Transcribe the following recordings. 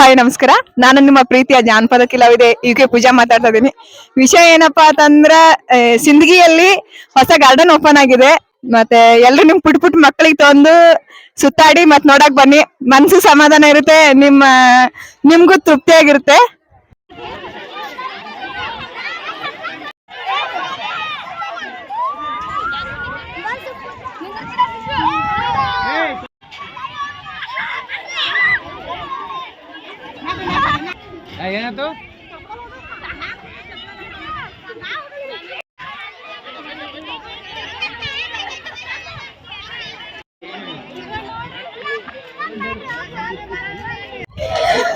Hi, ನಮಸ್ಕಾರ. ನಾನು ನಿಮ್ಮ ಪ್ರೀತಿಯ ಜಾನಪದ ಕಿಲಾವಿದೆ. ಕೆ ಪೂಜಾ ಮಾತಾಡ್ತಾ ಇದ್ದೀನಿ. ವಿಷಯ ಏನಪ್ಪಾ ಅಂತಂದ್ರ ಸಿಂದಗಿಯಲ್ಲಿ ಹೊಸ ಗಾರ್ಡನ್ ಓಪನ್ ಆಗಿದೆ. ಮತ್ತೆ ಎಲ್ರು ನಿಮ್ ಪುಟ್ ಪುಟ್ ಮಕ್ಕಳಿಗೆ ತಂದು ಸುತ್ತಾಡಿ ಮತ್ ನೋಡಕ್ ಬನ್ನಿ. ಮನ್ಸು ಸಮಾಧಾನ ಇರುತ್ತೆ. ನಿಮ್ಮ, ನಿಮ್ಗೂ ತೃಪ್ತಿಯಾಗಿರುತ್ತೆ. ಏನಾಯ್ತು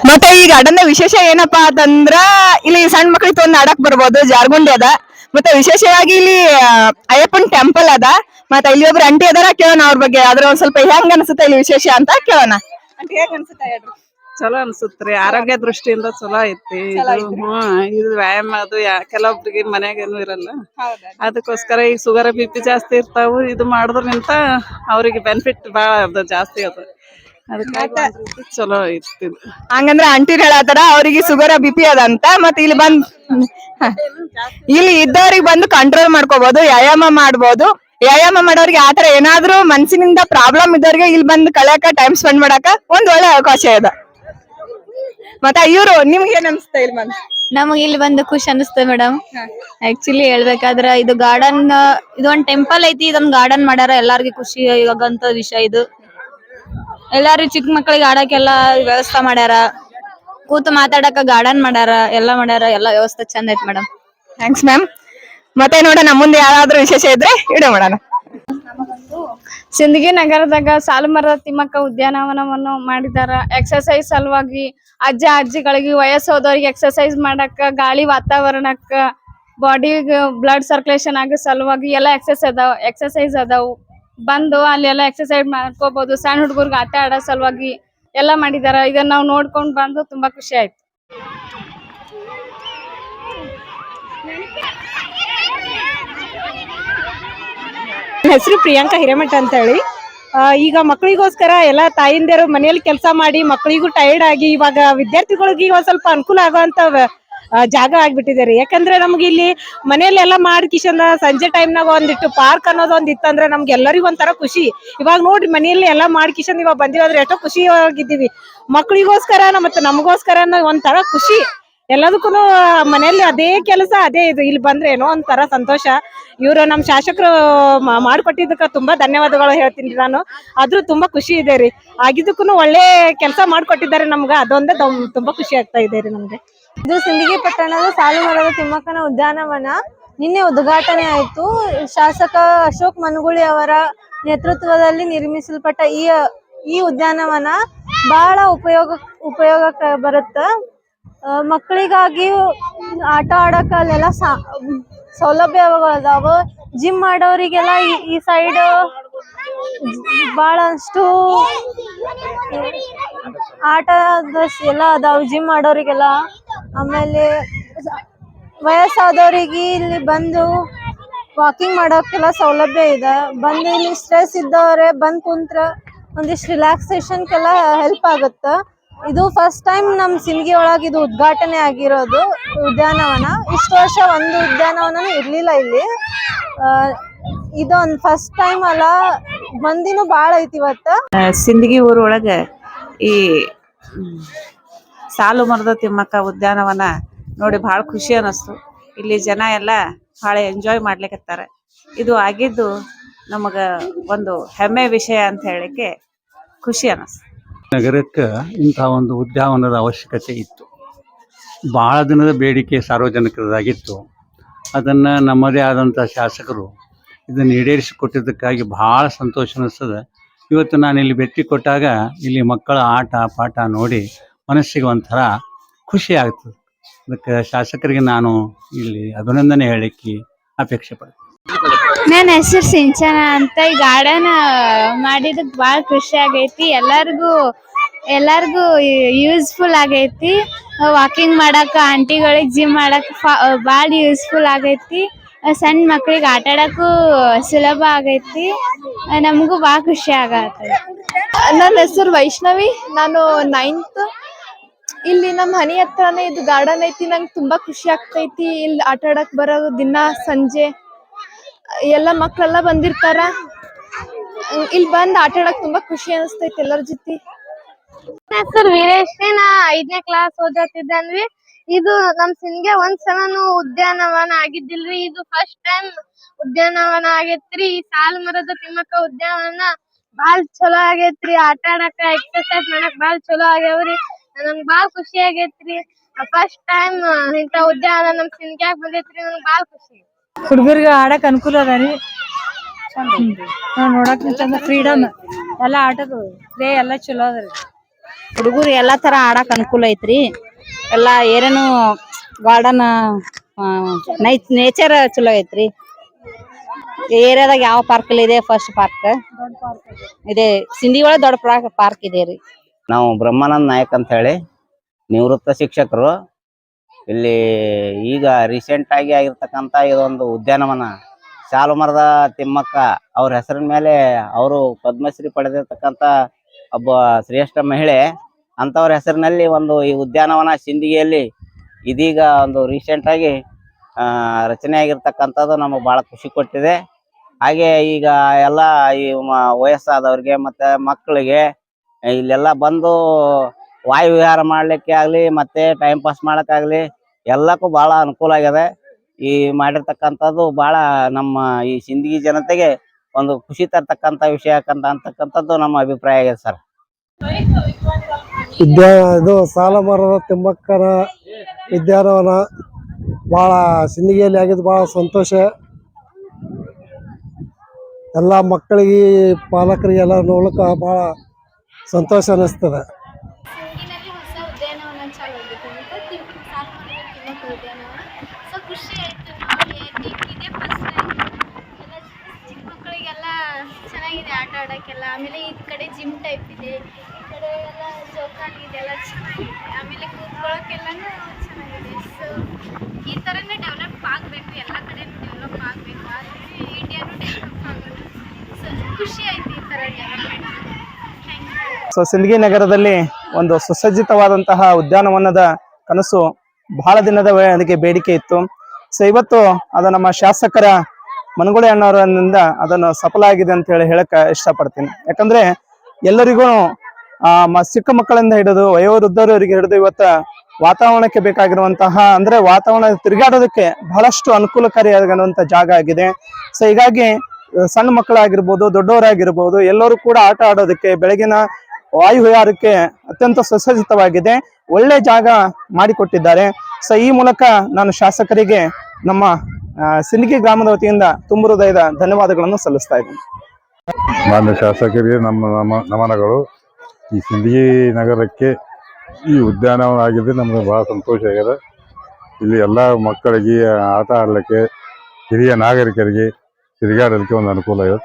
ಮತ್ತೆ ಈ ಗಾರ್ಡನ್ ವಿಶೇಷ ಏನಪ್ಪಾ ಅಂತಂದ್ರ ಇಲ್ಲಿ ಸಣ್ಣ ಮಕ್ಳಿಗೆ ತೊಂದ್ ಆಡಕ್ ಬರ್ಬೋದು ಜಾರ್ಗುಂಡಿ ಅದ. ಮತ್ತೆ ವಿಶೇಷವಾಗಿ ಇಲ್ಲಿ ಅಯ್ಯಪ್ಪನ್ ಟೆಂಪಲ್ ಅದ. ಮತ್ತೆ ಇಲ್ಲಿ ಒಬ್ರು ಅಂಟಿ ಅದಾರ ಕೇಳೋಣ ಅವ್ರ ಬಗ್ಗೆ. ಅದ್ರ ಒಂದ್ ಸ್ವಲ್ಪ ಹೆಂಗ್ ಅನ್ಸುತ್ತೆ ಇಲ್ಲಿ ವಿಶೇಷ ಅಂತ ಕೇಳೋಣ. ಅಂಟಿ ಹೇಗ್ ಅನ್ಸುತ್ತೆ ಹೇಳ್ರಿ? ಚಲೋ ಅನ್ಸುತ್ರಿ. ಆರೋಗ್ಯ ದೃಷ್ಟಿಯಿಂದ ಚಲೋ ಐತಿ. ಇದು ಹ್ಮ್ ಇದು ವ್ಯಾಯಾಮ ಅದು ಯಾ- ಕೆಲವೊಬ್ರಿಗೆ ಮನ್ಯಾಗೇನು ಇರಲ್ಲ. ಅದಕ್ಕೋಸ್ಕರ ಈಗ ಶುಗರ್ ಬಿ ಪಿ ಜಾಸ್ತಿ ಇರ್ತಾವು. ಇದು ಮಾಡಿದ್ರಿಂತ ಅವ್ರಿಗೆ ಬೆನಿಫಿಟ್ ಬಾಳ ಅದ ಜಾಸ್ತಿ ಅದ. ಅದಕ್ಕಾಗಿ ಒಂದ್ ರೀತಿ ಚಲೋ ಐತಿ ಹಂಗಂದ್ರೆ ಆಂಟಿ ಹೇಳತ್ತಾರ ಅವ್ರಿಗೆ ಸುಗರ್ ಬಿ ಪಿ ಅದಂತ ಮತ್ತೆ ಇಲ್ಲಿ ಬಂದ್ ಹ. ಇಲ್ಲಿ ಇದ್ದವ್ರಿಗೆ ಬಂದು ಕಂಟ್ರೋಲ್ ಮಾಡ್ಕೋಬಹುದು ವ್ಯಾಯಾಮ ಮಾಡ್ಬೋದು. ವ್ಯಾಯಾಮ ಮಾಡೋರಿಗೆ ಆತರ ಏನಾದ್ರೂ ಮನ್ಸಿನಿಂದ ಪ್ರಾಬ್ಲಮ್ ಇದ್ದವ್ರಿಗೆ ಇಲ್ಲಿ ಬಂದು ಕಳೆಯಕ ಟೈಮ್ ಸ್ಪೆಂಡ್ ಮಾಡಾಕ ಒಂದ್ ಒಳ್ಳೆ ಅವಕಾಶ ಇದೆ ಮತ್ತೆ ಇವ್ರು ನಿಮ್ಗೆ ಏನ್ ಅನ್ಸ್ತಾ ಇಲ್ಲಿ ಮ್ಯಾಮ್? ನಮಗೆ ಇಲ್ಲಿ ಬಂದು ಖುಷಿ ಅನಿಸ್ತದೆ ಮೇಡಮ್. ಆಕ್ಚುಲಿ ಹೇಳ್ಬೇಕಾದ್ರ ಇದು ಗಾರ್ಡನ್ ಇದು ಒಂದ್ ಟೆಂಪಲ್ ಐತಿ ಇದೊಂದ್ ಗಾರ್ಡನ್ ಮಾಡ್ಯಾರ ಎಲ್ಲಾರ್ಗಿ ಖುಷಿ ಇವಾಗಂತ ವಿಷಯ ಇದು. ಎಲ್ಲಾರು ಚಿಕ್ಕ ಮಕ್ಕಳಿಗೆ ಆಡಕ್ಕೆಲ್ಲ ವ್ಯವಸ್ಥೆ ಮಾಡ್ಯಾರ. ಕೂತು ಮಾತಾಡಕ ಗಾರ್ಡನ್ ಮಾಡ್ಯಾರ ಎಲ್ಲಾ ಮಾಡ್ಯಾರ ಎಲ್ಲಾ ವ್ಯವಸ್ಥೆ ಚಂದ ಐತಿ ಮೇಡಮ್. ಥ್ಯಾಂಕ್ಸ್ ಮ್ಯಾಮ್ ಮತ್ತೆ ನೋಡೋಣ ಮುಂದೆ ಯಾರಾದ್ರೂ ವಿಶೇಷ ಇದ್ರೆ ಇಡೋ ಮಾಡೋಣ. ಸಿಂದಗಿ ನಗರದಾಗ ಸಾಲುಮರದ ತಿಮ್ಮಕ್ಕ ಉದ್ಯಾನವನವನ್ನು ಮಾಡಿದಾರ. ಎಕ್ಸರ್ಸೈಸ್ ಸಲುವಾಗಿ ಅಜ್ಜ ಅಜ್ಜಿಗಳಿಗೆ ವಯಸ್ಸೋದವ್ರಿಗೆ ಎಕ್ಸರ್ಸೈಸ್ ಮಾಡಕ್ಕ, ಗಾಳಿ ವಾತಾವರಣಕ್ಕ ಬಾಡಿಗೆ ಬ್ಲಡ್ ಸರ್ಕ್ಯುಲೇಷನ್ ಆಗೋ ಸಲುವಾಗಿ ಎಲ್ಲ ಎಕ್ಸರ್ಸೈಸ್ ಅದಾವ ಎಕ್ಸರ್ಸೈಸ್ ಅದಾವು. ಬಂದು ಅಲ್ಲೆಲ್ಲ ಎಕ್ಸರ್ಸೈಸ್ ಮಾಡ್ಕೋಬಹುದು ಸಣ್ಣ ಹುಡುಗರ್ಗ ಆಟ ಆಡೋ ಸಲುವಾಗಿ ಎಲ್ಲ ಮಾಡಿದಾರ. ಇದನ್ನ ನಾವು ನೋಡ್ಕೊಂಡು ಬಂದು ತುಂಬಾ ಖುಷಿ ಆಯ್ತು. ಹೆಸರು ಪ್ರಿಯಾಂಕಾ ಹಿರೇಮಠ ಅಂತ ಹೇಳಿ ಈಗ ಮಕ್ಕಳಿಗೋಸ್ಕರ ಎಲ್ಲ ತಾಯಿಂದಿರು ಮನೆಯಲ್ಲಿ ಕೆಲಸ ಮಾಡಿ ಮಕ್ಕಳಿಗೂ ಟೈರ್ಡ್ ಆಗಿ ಇವಾಗ ವಿದ್ಯಾರ್ಥಿಗಳಿಗೆ ಒಂದ್ ಸ್ವಲ್ಪ ಅನುಕೂಲ ಆಗುವಂತ ಜಾಗ ಆಗ್ಬಿಟ್ಟಿದೆ ರೀ. ಯಾಕಂದ್ರೆ ನಮ್ಗೆ ಇಲ್ಲಿ ಮನೆಯಲ್ಲಿ ಎಲ್ಲ ಮಾಡಿ ಕಿಶನ್ ಸಂಜೆ ಟೈಮ್ನಾಗ ಒಂದಿಟ್ಟು ಪಾರ್ಕ್ ಅನ್ನೋದು ಒಂದ್ ಇತ್ತಂದ್ರೆ ನಮ್ಗೆ ಎಲ್ಲರಿಗೂ ಒಂಥರ ಖುಷಿ. ಇವಾಗ ನೋಡ್ರಿ ಮನೆಯಲ್ಲಿ ಎಲ್ಲ ಮಾಡಿ ಕಿಶನ್ ಇವಾಗ ಬಂದಿರೋದ್ರೆ ಎಷ್ಟೋ ಖುಷಿಯಾಗಿದ್ದೀವಿ. ಮಕ್ಕಳಿಗೋಸ್ಕರ ಮತ್ತೆ ನಮಗೋಸ್ಕರ ಒಂಥರ ಖುಷಿ. ಎಲ್ಲದಕ್ಕೂ ಮನೆಯಲ್ಲಿ ಅದೇ ಕೆಲಸ, ಅದೇ ಇದು. ಇಲ್ಲಿ ಬಂದ್ರೆ ಏನೋ ಒಂಥರ ಸಂತೋಷ. ಇವರು ನಮ್ಮ ಶಾಸಕರು ಮಾಡಿಕೊಟ್ಟಿದ್ದಕ್ಕೆ ತುಂಬಾ ಧನ್ಯವಾದಗಳು ಹೇಳ್ತೀನಿ ನಾನು. ಆದ್ರೂ ತುಂಬಾ ಖುಷಿ ಇದೆ ರೀ. ಆಗಿದ್ದಕ್ಕೂ ಒಳ್ಳೆ ಕೆಲಸ ಮಾಡಿಕೊಟ್ಟಿದ್ದಾರೆ ನಮ್ಗೆ. ಅದೊಂದೇ ತುಂಬಾ ಖುಷಿ ಆಗ್ತಾ ಇದೆ ರೀ ನಮ್ಗೆ. ಇದು ಸಿಂದಗಿ ಪಟ್ಟಣದ ಸಾಲುಮರದ ತಿಮ್ಮಕ್ಕನ ಉದ್ಯಾನವನ. ನಿನ್ನೆ ಉದ್ಘಾಟನೆ ಆಯಿತು. ಶಾಸಕ ಅಶೋಕ್ ಮನಗುಳಿ ಅವರ ನೇತೃತ್ವದಲ್ಲಿ ನಿರ್ಮಿಸಲ್ಪಟ್ಟ ಈ ಈ ಉದ್ಯಾನವನ ಬಹಳ ಉಪಯೋಗ ಉಪಯೋಗಕ್ಕೆ ಬರುತ್ತೆ? ಮಕ್ಕಳಿಗಾಗಿ ಆಟ ಆಡಕ್ಕ ಅಲ್ಲೆಲ್ಲ ಸೌಲಭ್ಯಗಳು ಅದಾವ ಜಿಮ್ ಮಾಡೋರಿಗೆಲ್ಲ ಈ- ಸೈಡ್ ಬಹಳಷ್ಟು ಆಟದ ಎಲ್ಲ ಅದಾವ ಜಿಮ್ ಮಾಡೋರಿಗೆಲ್ಲ. ಆಮೇಲೆ ವಯಸ್ಸಾದವರಿಗೆ ಇಲ್ಲಿ ಬಂದು ವಾಕಿಂಗ್ ಮಾಡೋಕೆಲ್ಲ ಸೌಲಭ್ಯ ಇದೆ. ಬಂದು ಇಲ್ಲಿ ಸ್ಟ್ರೆಸ್ ಇದ್ದವ್ರೆ ಬಂದು ಕುಂತ್ರ ಒಂದಿಷ್ಟು ರಿಲ್ಯಾಕ್ಸೇಷನ್ಗೆಲ್ಲ ಹೆಲ್ಪ್ ಆಗುತ್ತೆ. ಇದು ಫಸ್ಟ್ ಟೈಮ್ ನಮ್ ಸಿಂದಗಿ ಒಳಗೆ ಇದು ಉದ್ಘಾಟನೆ ಆಗಿರೋದು ಉದ್ಯಾನವನ. ಇಷ್ಟು ವರ್ಷ ಒಂದು ಉದ್ಯಾನವನ ಇರಲಿಲ್ಲ ಇಲ್ಲಿ. ಇದೊಂದು ಫಸ್ಟ್ ಟೈಮ್ ಅಲ್ಲ, ಮಂದಿನೂ ಭಾಳ ಐತಿ ಇವತ್ತು. ಸಿಂದಗಿ ಊರೊಳಗ ಈ ಸಾಲು ಮರದ ತಿಮ್ಮಕ್ಕ ಉದ್ಯಾನವನ ನೋಡಿ ಬಹಳ ಖುಷಿ ಅನಸ್ತು. ಇಲ್ಲಿ ಜನ ಎಲ್ಲ ಭಾಳ ಎಂಜಾಯ್ ಮಾಡ್ಲಿಕತ್ತಾರ. ಇದು ಆಗಿದ್ದು ನಮಗ ಒಂದು ಹೆಮ್ಮೆ ವಿಷಯ ಅಂತ ಹೇಳಿಕ್ಕೆ ಖುಷಿ ಅನ್ನಿಸ್ತು ನಗರಕ್ಕೆ ಇಂಥ ಒಂದು ಉದ್ಯಾವನದ ಅವಶ್ಯಕತೆ ಇತ್ತು. ಭಾಳ ದಿನದ ಬೇಡಿಕೆ ಸಾರ್ವಜನಿಕರದಾಗಿತ್ತು. ಅದನ್ನು ನಮ್ಮದೇ ಆದಂಥ ಶಾಸಕರು ಇದನ್ನು ಈಡೇರಿಸಿಕೊಟ್ಟಿದ್ದಕ್ಕಾಗಿ ಭಾಳ ಸಂತೋಷ ಅನಿಸ್ತದೆ. ಇವತ್ತು ನಾನು ಇಲ್ಲಿ ಭೇಟಿ ಕೊಟ್ಟಾಗ ಇಲ್ಲಿ ಮಕ್ಕಳ ಆಟ, ಪಾಠ ನೋಡಿ ಮನಸ್ಸಿಗೆ ಒಂಥರ ಖುಷಿ ಆಗ್ತದೆ. ಅದಕ್ಕೆ ಶಾಸಕರಿಗೆ ನಾನು ಇಲ್ಲಿ ಅಭಿನಂದನೆ ಹೇಳಲಿಕ್ಕೆ ಅಪೇಕ್ಷೆ ಪಡ್ತೀನಿ. ನನ್ನ ಹೆಸರು ಸಿಂಚನ ಅಂತ. ಈ ಗಾರ್ಡನ್ ಮಾಡಿದಕ್ ಬಹಳ ಖುಷಿ ಆಗೈತಿ. ಎಲ್ಲರಿಗೂ ಎಲ್ಲರಿಗೂ ಯೂಸ್ಫುಲ್ ಆಗೈತಿ. ವಾಕಿಂಗ್ ಮಾಡಾಕ ಆಂಟಿಗಳಿಗೆ ಜಿಮ್ ಮಾಡಕ್ ಬಹಳ ಯೂಸ್ಫುಲ್ ಆಗೈತಿ. ಸಣ್ಣ ಮಕ್ಳಿಗೆ ಆಟ ಆಡಕ್ಕೂ ಸುಲಭ ಆಗೈತಿ. ನಮಗೂ ಬಹಳ ಖುಷಿ ಆಗತ್ತ. ನನ್ನ ಹೆಸರು ವೈಷ್ಣವಿ. ನಾನು ನೈನ್ತ್ ಇಲ್ಲಿ ನಮ್ಮ ಮನೆ ಹತ್ರನೇ ಇದು ಗಾರ್ಡನ್ ಐತಿ. ನಂಗೆ ತುಂಬಾ ಖುಷಿ ಆಗ್ತೈತಿ. ಇಲ್ಲಿ ಆಟ ಆಡಕ್ ಬರೋ ದಿನ, ಸಂಜೆ. ಎಲ್ಲ ಮಕ್ಕಳೆಲ್ಲ ಬಂದಿರ್ತಾರ. ಇಲ್ಲಿ ಬಂದ್ ಆಟ ಆಡಕ್ ತುಂಬಾ ಖುಷಿ ಅನಿಸ್ತೈತಿ ಎಲ್ಲರ ಜೊತೆ. ಹೆಸರು ವೀರೇಶ್ರೀ ನಾ ಐದನೇ ಕ್ಲಾಸ್ ಓದತ್ತಿದ್ದೇನ್ರಿ ಇದು ನಮ್ ಸಿನ್ಗೆ ಒಂದ್ ಸಲನು ಉದ್ಯಾನವನ ಆಗಿದ್ದಿಲ್ರಿ. ಇದು ಫಸ್ಟ್ ಟೈಮ್ ಉದ್ಯಾನವನ ಆಗೇತ್ರಿ. ಈ ಸಾಲ್ ಮರದ ತಿಮ್ಮಕ್ಕ ಉದ್ಯಾನವನ ಬಾಳ್ ಚಲೋ ಆಗೇತ್ರಿ. ಆಟ ಆಡಕ ಎಕ್ಸರ್ಸೈಸ್ ಮಾಡಕ್ ಬಾಳ್ ಚಲೋ ಆಗ್ಯಾವ್ರಿ. ನಂಗ್ ಬಾಳ್ ಖುಷಿ ಆಗೇತ್ರಿ. ಫಸ್ಟ್ ಟೈಮ್ ಇಂತ ಉದ್ಯಾನವನ ನಮ್ ಸಿನ್ಗ್ಯಾಗ ಬಂದೈತ್ರಿ, ನಂಗ್ ಬಾಳ್ ಖುಷಿ. ಹುಡುಗರಿಗೆ ಆಡಕ್ ಅನುಕೂಲ ಅದ ರೀ. ನೋಡಕ್ ಚಂದ ಫ್ರೀಡಮ್ ಎಲ್ಲಾ ಆಟದ ಪ್ಲೇ ಎಲ್ಲಾ ಚಲೋ ಅದ ರೀ. ಹುಡುಗರು ಎಲ್ಲಾ ತರ ಆಡಕ್ ಅನುಕೂಲ ಐತ್ರಿ. ಎಲ್ಲಾ ಏನೇನು ಗಾರ್ಡನ್ ನೇಚರ್ ಚಲೋ ಐತ್ರಿ. ಏರಿಯಾದಾಗ ಯಾವ ಪಾರ್ಕ್ ಇದೆ ಫಸ್ಟ್ ಪಾರ್ಕ್ ಇದೆ ಸಿಂಧಿ ಒಳಗೆ ದೊಡ್ಡ ಪಾರ್ಕ್ ಇದೆ ರೀ. ನಾವು ಬ್ರಹ್ಮಾನಂದ್ ನಾಯಕ್ ಅಂತ ಹೇಳಿ ನಿವೃತ್ತ ಶಿಕ್ಷಕರು ಇಲ್ಲಿ ಈಗ ರೀಸೆಂಟ್ ಆಗಿ ಆಗಿರ್ತಕ್ಕಂಥ ಇದೊಂದು ಉದ್ಯಾನವನ. ಸಾಲುಮರದ ತಿಮ್ಮಕ್ಕ ಅವ್ರ ಹೆಸರಿನ ಮೇಲೆ ಅವರು ಪದ್ಮಶ್ರೀ ಪಡೆದಿರ್ತಕ್ಕಂತ ಒಬ್ಬ ಶ್ರೇಷ್ಠ ಮಹಿಳೆ. ಅಂಥವ್ರ ಹೆಸರಿನಲ್ಲಿ ಒಂದು ಈ ಉದ್ಯಾನವನ ಸಿಂದಿಗೆಯಲ್ಲಿ ಇದೀಗ ಒಂದು ರೀಸೆಂಟ್ ಆಗಿ ರಚನೆ ಆಗಿರ್ತಕ್ಕಂಥದ್ದು ನಮಗೆ ಭಾಳ ಖುಷಿ ಕೊಟ್ಟಿದೆ. ಹಾಗೆ ಈಗ ಎಲ್ಲ ಈ ವಯಸ್ಸಾದವ್ರಿಗೆ ಮತ್ತೆ ಮಕ್ಕಳಿಗೆ ಇಲ್ಲೆಲ್ಲ ಬಂದು ವಾಯು ವಿಹಾರ ಮಾಡ್ಲಿಕ್ಕೆ ಆಗ್ಲಿ, ಮತ್ತೆ ಟೈಮ್ ಪಾಸ್ ಮಾಡಕ್ಕಾಗ್ಲಿ ಎಲ್ಲಕ್ಕೂ ಬಹಳ ಅನುಕೂಲ ಆಗಿದೆ ಈ ಮಾಡಿರ್ತಕ್ಕಂಥದ್ದು ಬಹಳ ನಮ್ಮ ಈ ಸಿಂದಗಿ ಜನತೆಗೆ ಒಂದು ಖುಷಿ ತರ್ತಕ್ಕಂಥ ವಿಷಯ ಅಂತ ನಮ್ಮ ಅಭಿಪ್ರಾಯ ಆಗಿದೆ ಸರ್. ವಿದ್ಯಾ, ಇದು ಸಾಲ ಮರದ ತಿಮ್ಮಕ್ಕನ ವಿದ್ಯಾನವನ ಬಹಳ ಸಿಂದಗಿಯಲ್ಲಿ ಆಗಿದ್ದು ಬಹಳ ಸಂತೋಷ. ಎಲ್ಲ ಮಕ್ಕಳಿಗೆ ಪಾಲಕರಿಗೆಲ್ಲ ಬಹಳ ಸಂತೋಷ ಅನ್ನಿಸ್ತದೆ. ಸಿಂಗಿನಲ್ಲಿ ಹೊಸ ಉದ್ಯಾನವನ ಚಾಲು ಆಗೈತೆ ಅಂತ ತಿಮ್ ಸಾಲು ಮರದ ತಿಮ್ಮಕ್ಕ ಉದ್ಯಾನವನ. ಸೊ ಖುಷಿ ಆಯಿತು. ನೋಡಿ ಇದೇ ಫಸ್ಟ್ ಎಲ್ಲ ಚಿಕ್ಕ ಮಕ್ಕಳಿಗೆಲ್ಲ ಚೆನ್ನಾಗಿದೆ ಆಟ ಆಡೋಕ್ಕೆಲ್ಲ ಆಮೇಲೆ ಈ ಕಡೆ ಜಿಮ್ ಟೈಪ್ ಇದೆ. ಈ ಕಡೆ ಎಲ್ಲ ಜೋಕಾಲಿ ಇದೆ, ಎಲ್ಲ ಚೆನ್ನಾಗಿದೆ. ಆಮೇಲೆ ಕೂತ್ಕೊಳ್ಳೋಕ್ಕೆಲ್ಲನೂ ಚೆನ್ನಾಗಿದೆ. ಸೊ ಈ ಥರನೇ ಡೆವಲಪ್ ಆಗಬೇಕು. ಎಲ್ಲ ಕಡೆ ಡೆವಲಪ್ ಆಗಬೇಕು. ಆದರೆ ಇಂಡಿಯಾನು ಡೆವಲಪ್ ಆಗೋದು ಸೊ ಖುಷಿ ಆಯ್ತು ಈ ಥರ ಡೆವಲಪ್ಮೆಂಟ್ ಸೊ ಸಿಂದಗಿ ನಗರದಲ್ಲಿ ಒಂದು ಸುಸಜ್ಜಿತವಾದಂತಹ ಉದ್ಯಾನವನದ ಕನಸು ಬಹಳ ದಿನದ ಅದಕ್ಕೆ ಬೇಡಿಕೆ ಇತ್ತು. ಸೊ ಇವತ್ತು ಅದು ನಮ್ಮ ಶಾಸಕರ ಮನಗುಳಿ ಅಣ್ಣವರಿಂದ ಅದನ್ನು ಸಫಲ ಆಗಿದೆ ಅಂತ ಹೇಳಿ ಹೇಳಕ್ ಇಷ್ಟಪಡ್ತೀನಿ. ಯಾಕಂದ್ರೆ ಎಲ್ಲರಿಗೂ ಚಿಕ್ಕ ಮಕ್ಕಳಿಂದ ಹಿಡಿದು ವಯೋವೃದ್ಧರವರಿಗೆ ಹಿಡಿದು ಇವತ್ತ ವಾತಾವರಣಕ್ಕೆ ಬೇಕಾಗಿರುವಂತಹ, ಅಂದ್ರೆ ವಾತಾವರಣ ತಿರುಗಾಡೋದಕ್ಕೆ ಬಹಳಷ್ಟು ಅನುಕೂಲಕಾರಿಯಾಗಿರುವಂತ ಜಾಗ ಆಗಿದೆ. ಸೊ ಹೀಗಾಗಿ, ಸಣ್ಣ ಮಕ್ಕಳಾಗಿರ್ಬೋದು, ದೊಡ್ಡವರಾಗಿರ್ಬೋದು, ಎಲ್ಲರೂ ಕೂಡ ಆಟ ಆಡೋದಕ್ಕೆ, ಬೆಳಗಿನ ವಾಯು ವಿಹಾರಕ್ಕೆ ಅತ್ಯಂತ ಸುಸಜ್ಜಿತವಾಗಿದೆ. ಒಳ್ಳೆ ಜಾಗ ಮಾಡಿಕೊಟ್ಟಿದ್ದಾರೆ. ಸೊ ಈ ಮೂಲಕ ನಾನು ಶಾಸಕರಿಗೆ ನಮ್ಮ ಸಿಂದಗಿ ಗ್ರಾಮದ ವತಿಯಿಂದ ತುಂಬ ಹೃದಯದ ಧನ್ಯವಾದಗಳನ್ನು ಸಲ್ಲಿಸ್ತಾ ಇದ್ದೀನಿ. ಮಾನ್ಯ ಶಾಸಕರಿಗೆ ನಮ್ಮ ನಮನಗಳು. ಈ ಸಿಂದಗಿ ನಗರಕ್ಕೆ ಈ ಉದ್ಯಾನವನ ಆಗಿದ್ದು ನಮಗೆ ಭಾಳ ಸಂತೋಷ ಆಗಿದೆ. ಇಲ್ಲಿ ಎಲ್ಲ ಮಕ್ಕಳಿಗೆ ಆಟ ಆಡಲಿಕ್ಕೆ, ಹಿರಿಯ ನಾಗರಿಕರಿಗೆ ತಿರುಗಾಡಲಿಕ್ಕೆ ಒಂದು ಅನುಕೂಲ ಇದೆ